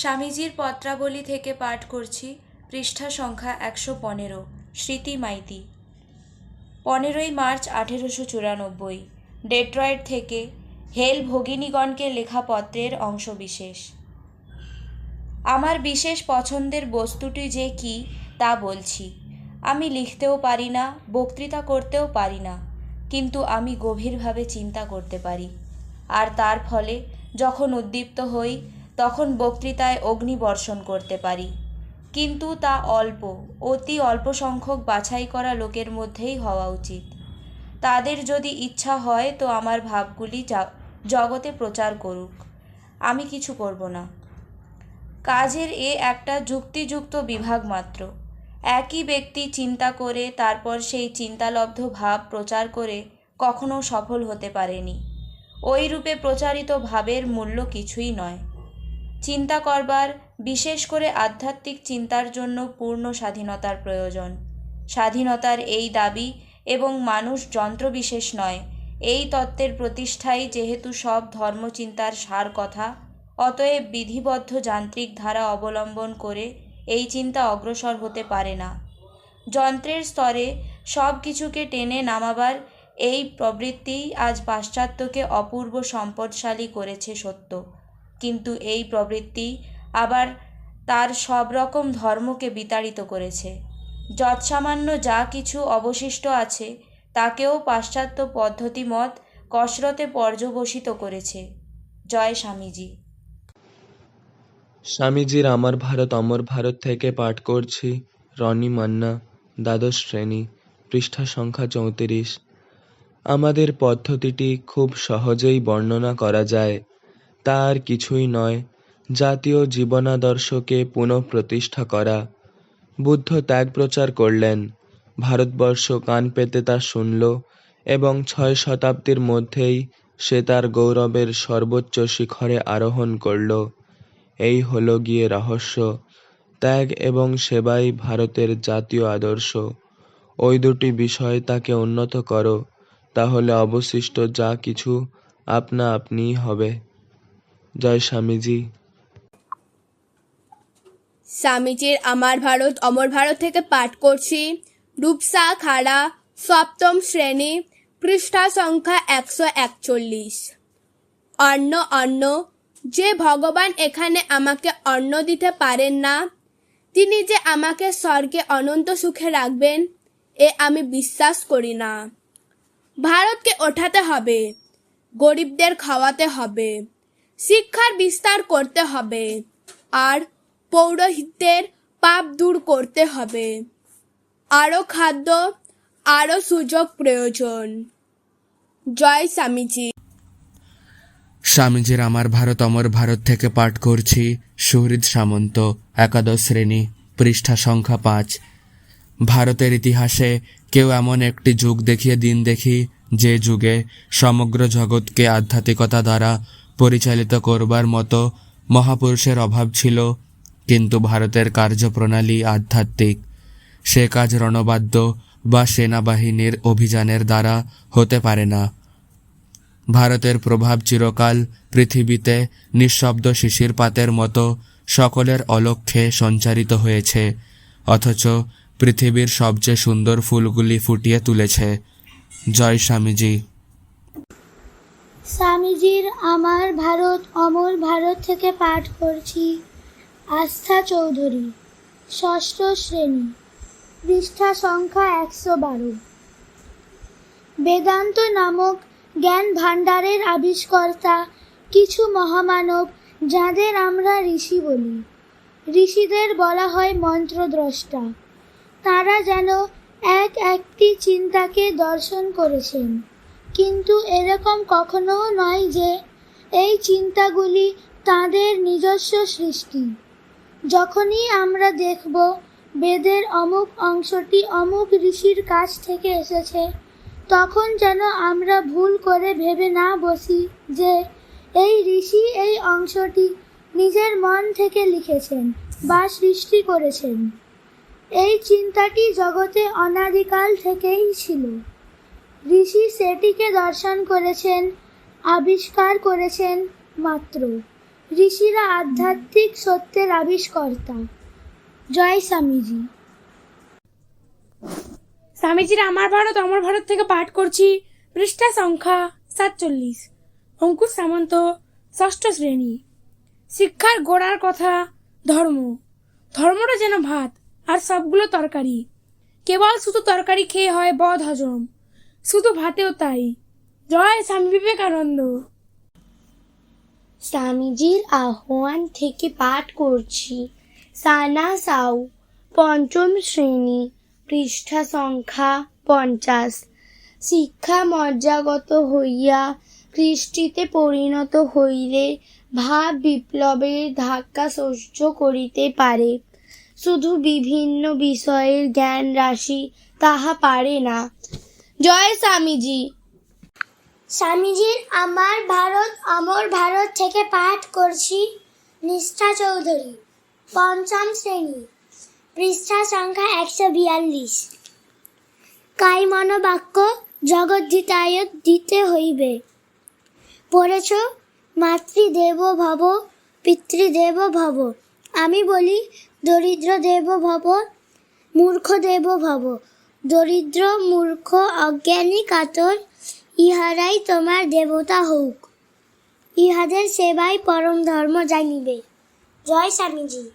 স্বামীজির পত্রাবলী থেকে পাঠ করছি, পৃষ্ঠা সংখ্যা একশো পনেরো, স্মৃতি মাইতি। পনেরোই মার্চ আঠেরোশো চুরানব্বই, ডেট্রয়েড থেকে হেল ভগিনীগণকে লেখা পত্রের অংশবিশেষ। আমার বিশেষ পছন্দের বস্তুটি যে কি, তা বলছি। আমি লিখতেও পারি না, বক্তৃতা করতেও পারি না, কিন্তু আমি গভীরভাবে চিন্তা করতে পারি। আর তার ফলে যখন উদ্দীপ্ত হই তখন বক্তৃতায় অগ্নিবর্ষণ করতে পারি। কিন্তু তা অল্প, অতি অল্প সংখ্যক বাছাই করা লোকের মধ্যেই হওয়া উচিত। তাদের যদি ইচ্ছা হয় তো আমার ভাবগুলি জগতে প্রচার করুক। আমি কিছু করব না। কাজের এ একটা যুক্তিযুক্ত বিভাগ মাত্র। একই ব্যক্তি চিন্তা করে, তারপর সেই চিন্তালব্ধ ভাব প্রচার করে কখনো সফল হতে পারেনি। ওই রূপে প্রচারিত ভাবের মূল্য কিছুই নয়। চিন্তা করবার, বিশেষ করে আধ্যাত্মিক চিন্তার জন্য পূর্ণ স্বাধীনতার প্রয়োজন। স্বাধীনতার এই দাবি এবং মানুষ যন্ত্রবিশেষ নয়। এই তত্ত্বের প্রতিষ্ঠাই যেহেতু সব ধর্মচিন্তার সার কথা, অতএব বিধিবদ্ধ যান্ত্রিক ধারা অবলম্বন করে এই চিন্তা অগ্রসর হতে পারে না। যন্ত্রের স্তরে সব কিছুকে টেনে নামাবার এই প্রবৃত্তিই আজ পাশ্চাত্যকে অপূর্ব সম্পদশালী করেছে সত্য। কিন্তু এই প্রবৃত্তি আবার তার সব রকম ধর্মকে বিতাড়িত করেছে। যৎসামান্য যা কিছু অবশিষ্ট আছে, তাকেও পাশ্চাত্য পদ্ধতিমত কসরতে পর্যবসিত করেছে। জয় স্বামীজি। স্বামীজির আমার ভারত, অমর ভারত থেকে পাঠ করছি। রনি মান্না, দ্বাদশ শ্রেণি, পৃষ্ঠা সংখ্যা চৌত্রিশ। আমাদের পদ্ধতিটি খুব সহজেই বর্ণনা করা যায়। তা আর কিছুই নয়, জাতীয় জীবনাদর্শকে পুনঃপ্রতিষ্ঠা করা। বুদ্ধ ত্যাগ প্রচার করলেন, ভারতবর্ষ কান পেতে তা শুনল এবং ছয় শতাব্দীর মধ্যেই সে তার গৌরবের সর্বোচ্চ শিখরে আরোহণ করল। এই হল গিয়ে রহস্য, ত্যাগ এবং সেবাই ভারতের জাতীয় আদর্শ। ওই দুটি বিষয় তাকে উন্নত করো, তাহলে অবশিষ্ট যা কিছু আপনা আপনিই হবে। জয় স্বামীজি। স্বামীজির আমার ভারত, অমর ভারত থেকে পাঠ করছি। রূপসা খাড়া, সপ্তম শ্রেণি, পৃষ্ঠা সংখ্যা একশো একচল্লিশ। অন্ন অন্ন, যে ভগবান এখানে আমাকে অন্ন দিতে পারেন না, তিনি যে আমাকে স্বর্গে অনন্ত সুখে রাখবেন, এ আমি বিশ্বাস করি না। ভারতকে ওঠাতে হবে, গরিবদের খাওয়াতে হবে। শিক্ষার বিস্তার করতে হবে আর পৌরোহিত্যের পাপ দূর করতে হবে। আরও খাদ্য, আরও সুযোগ প্রয়োজন। জয় স্বামীজি। স্বামীজির আমার ভারত, অমর ভারত থেকে পাঠ করছি সুহৃদ সামন্ত, একাদশ শ্রেণি, পৃষ্ঠা সংখ্যা পাঁচ। ভারতের ইতিহাসে কেউ এমন একটি যুগ দেখিয়ে দিন দেখি, যে যুগে সমগ্র জগৎকে আধ্যাত্মিকতা দ্বারা পরিচালিত করবার মতো মহাপুরুষের অভাব ছিল, কিন্তু ভারতের কার্যপ্রণালী আধ্যাত্মিক। সে কাজ রণবাদ্য বা সেনাবাহিনীর অভিযানের দ্বারা হতে পারে না। ভারতের প্রভাব চিরকাল পৃথিবীতে নিঃশব্দ শিশিরপাতের মতো সকলের অলক্ষ্যে সঞ্চারিত হয়েছে, অথচ পৃথিবীর সবচেয়ে সুন্দর ফুলগুলি ফুটিয়ে তুলেছে। জয় স্বামীজি। স্বামীজির আমার ভারত, অমর ভারত থেকে পাঠ করছি। আস্থা চৌধুরী, ষষ্ঠ শ্রেণি, পৃষ্ঠা সংখ্যা একশো বারো। বেদান্ত নামক জ্ঞান ভাণ্ডারের আবিষ্কর্তা, কিছু মহামানব যাদের আমরা ঋষি বলি। ঋষিদের বলা হয় মন্ত্রদ্রষ্টা। তারা যেন এক একটি চিন্তাকে দর্শন করেছেন। কিন্তু এরকম কখনো নয় যে এই চিন্তাগুলি তাদের নিজস্ব সৃষ্টি। যখনই আমরা দেখব বেদের অমুক অংশটি অমুক ঋষির কাছ থেকে এসেছে, তখন যেন আমরা ভুল করে ভেবে না বসি যে এই ঋষি এই অংশটি নিজের মন থেকে লিখেছেন বা সৃষ্টি করেছেন। এই চিন্তাটি জগতে অনাদিকাল থেকেই ছিল। ঋষি সেটিকে দর্শন করেছেন, আবিষ্কার করেছেন মাত্র। ঋষিরা আধ্যাত্মিক সত্যের আবিষ্কর্তা। জয় স্বামীজি। স্বামীজির আমার ভারত, অমর ভারত থেকে পাঠ করছি পৃষ্ঠা সংখ্যা সাতচল্লিশ। অঙ্কুশ সামন্ত, ষষ্ঠ শ্রেণি। শিক্ষার গোড়ার কথা, ধর্ম। ধর্মটা যেন ভাত, আর সবগুলো তরকারি। কেবল শুধু তরকারি খেয়ে হয় বদ হজম শুধু ভাতেও তাই। জয় স্বামী বিবেকানন্দ। স্বামীজির আহ্বান থেকে পাঠ করছি। সানা সাউ, পঞ্চম শ্রেণি, পৃষ্ঠা সংখ্যা পঞ্চাশ। শিক্ষা মজ্জাগত হইয়া কৃষ্টিতে পরিণত হইলে ভাব বিপ্লবের ধাক্কা সহ্য করিতে পারে। শুধু বিভিন্ন বিষয়ের জ্ঞান রাশি তাহা পারে না। জয় স্বামীজি। স্বামীজির আমার ভারত, অমর ভারত থেকে পাঠ করছি নিষ্ঠা চৌধুরী, পঞ্চম শ্রেণি, পৃষ্ঠা সংখ্যা একশো বিয়াল্লিশ। কাই মনোবাক্য জগদ্ধিতায় দিতে হইবে। পড়েছ, মাতৃদেব ভব, পিতৃদেব ভব। আমি বলি, দরিদ্র দেব ভব, মূর্খ দেব ভব। দরিদ্র, মূর্খ, অজ্ঞানী, কাতর, ইহারাই তোমার দেবতা হোক ইহাদের সেবাই পরম ধর্ম জানিবে। জয় স্বামীজি।